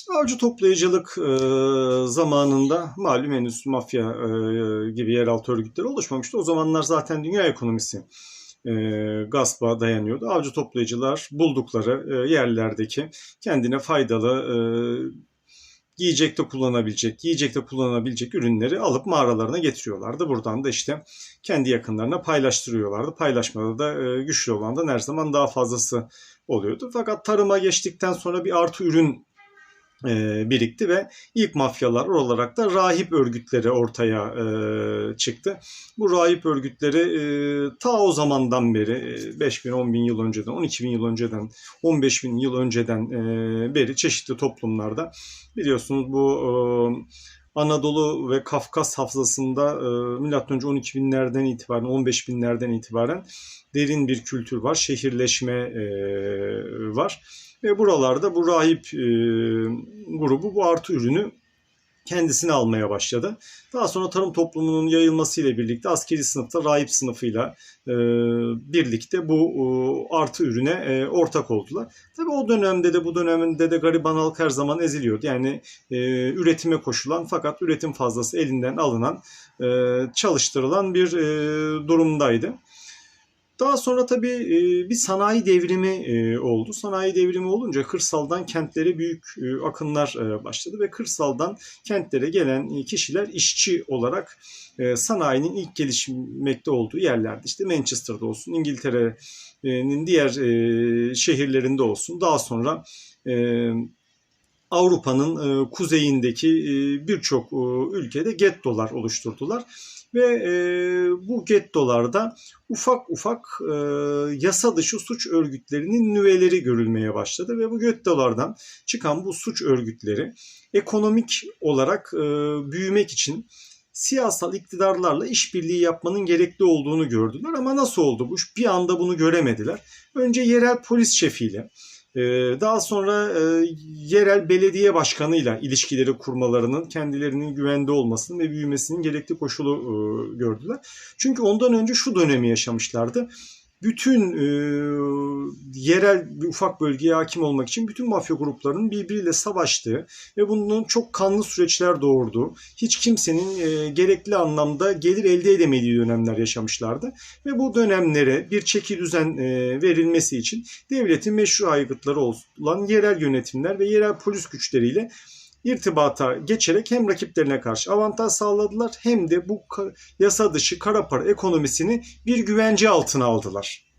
İşte avcı toplayıcılık e, zamanında malum henüz mafya e, gibi yeraltı örgütleri oluşmamıştı. O zamanlar zaten dünya ekonomisi e, gaspa dayanıyordu. Avcı toplayıcılar buldukları e, yerlerdeki kendine faydalı e, yiyecekte kullanabilecek, yiyecekte kullanabilecek ürünleri alıp mağaralarına getiriyorlardı. Buradan da işte kendi yakınlarına paylaştırıyorlardı. Paylaşmada da e, güçlü olan da her zaman daha fazlası oluyordu. Fakat tarıma geçtikten sonra bir artı ürün birikti ve ilk mafyalar olarak da rahip örgütleri ortaya e, çıktı. Bu rahip örgütleri e, ta o zamandan beri e, 5 bin, 10 bin yıl önceden, 12 bin yıl önceden, 15 bin yıl önceden e, beri çeşitli toplumlarda biliyorsunuz bu e, Anadolu ve Kafkas hafızasında e, milattan önce 12 binlerden itibaren 15 binlerden itibaren derin bir kültür var. Şehirleşme e, var. Ve buralarda bu rahip e, grubu bu artı ürünü kendisine almaya başladı. Daha sonra tarım toplumunun yayılmasıyla birlikte askeri sınıfta rahip sınıfıyla e, birlikte bu e, artı ürüne e, ortak oldular. Tabii o dönemde de bu dönemde de gariban halk her zaman eziliyordu. Yani e, üretime koşulan fakat üretim fazlası elinden alınan, e, çalıştırılan bir e, durumdaydı. Daha sonra tabii e, bir sanayi devrimi e, oldu. Sanayi devrimi olunca kırsaldan kentlere büyük e, akınlar başladı ve kırsaldan kentlere gelen kişiler işçi olarak sanayinin ilk gelişmekte olduğu yerlerde işte Manchester'da olsun, İngiltere'nin diğer şehirlerinde olsun. Daha sonra Avrupa'nın e, kuzeyindeki e, birçok e, ülkede gettolar oluşturdular ve e, bu gettolarda ufak ufak e, yasa dışı suç örgütlerinin nüveleri görülmeye başladı ve bu gettolardan çıkan bu suç örgütleri ekonomik olarak e, büyümek için siyasal iktidarlarla işbirliği yapmanın gerekli olduğunu gördüler ama nasıl oldu bu? Bir anda bunu göremediler. Önce yerel polis şefiyle, daha sonra e, yerel belediye başkanıyla ilişkileri kurmalarının kendilerinin güvende olmasının ve büyümesinin gerekli koşulu e, gördüler. Çünkü ondan önce şu dönemi yaşamışlardı. Bütün e, yerel bir ufak bölgeye hakim olmak için bütün mafya gruplarının birbiriyle savaştığı ve bunun çok kanlı süreçler doğurduğu, hiç kimsenin e, gerekli anlamda gelir elde edemediği dönemler yaşamışlardı. Ve bu dönemlere bir çeki düzen e, verilmesi için devletin meşru aygıtları olan yerel yönetimler ve yerel polis güçleriyle irtibata geçerek hem rakiplerine karşı avantaj sağladılar hem de bu yasa dışı kara para ekonomisini bir güvence altına aldılar.